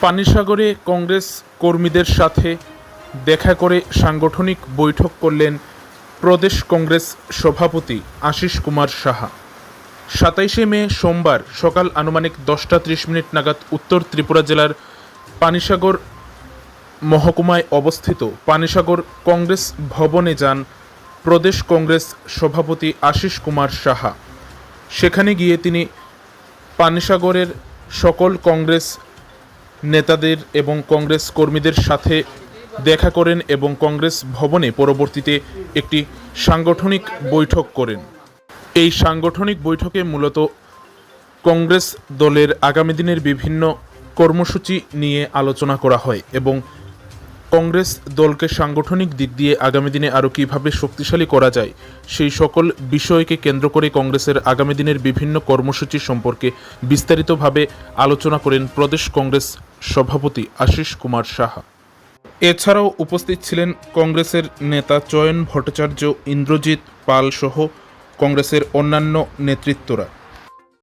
পানিসাগরে কংগ্রেস কর্মীদের সাথে দেখা করে সাংগঠনিক বৈঠক করলেন প্রদেশ কংগ্রেস সভাপতি আশিস কুমার সাহা। সাতাইশে মে সোমবার সকাল আনুমানিক দশটা ত্রিশ মিনিট নাগাদ উত্তর ত্রিপুরা জেলার পানিসাগর মহকুমায় অবস্থিত পানিসাগর কংগ্রেস ভবনে যান প্রদেশ কংগ্রেস সভাপতি আশিস কুমার সাহা। সেখানে গিয়ে তিনি পানিসাগরের সকল কংগ্রেস নেতাদের এবং কংগ্রেস কর্মীদের সাথে দেখা করেন এবং কংগ্রেস ভবনে পরবর্তীতে একটি সাংগঠনিক বৈঠক করেন। এই সাংগঠনিক বৈঠকে মূলত কংগ্রেস দলের আগামী দিনের বিভিন্ন কর্মসূচি নিয়ে আলোচনা করা হয় এবং কংগ্রেস দলকে সাংগঠনিক দিক দিয়ে আগামী দিনে আরও কীভাবে শক্তিশালী করা যায়, সেই সকল বিষয়কে কেন্দ্র করে কংগ্রেসের আগামী দিনের বিভিন্ন কর্মসূচি সম্পর্কে বিস্তারিতভাবে আলোচনা করেন প্রদেশ কংগ্রেস সভাপতি আশিস কুমার সাহা। এছাড়াও উপস্থিত ছিলেন কংগ্রেসের নেতা চয়ন ভট্টাচার্য ইন্দ্রজিৎ পাল সহ কংগ্রেসের অন্যান্য নেতৃত্বরা।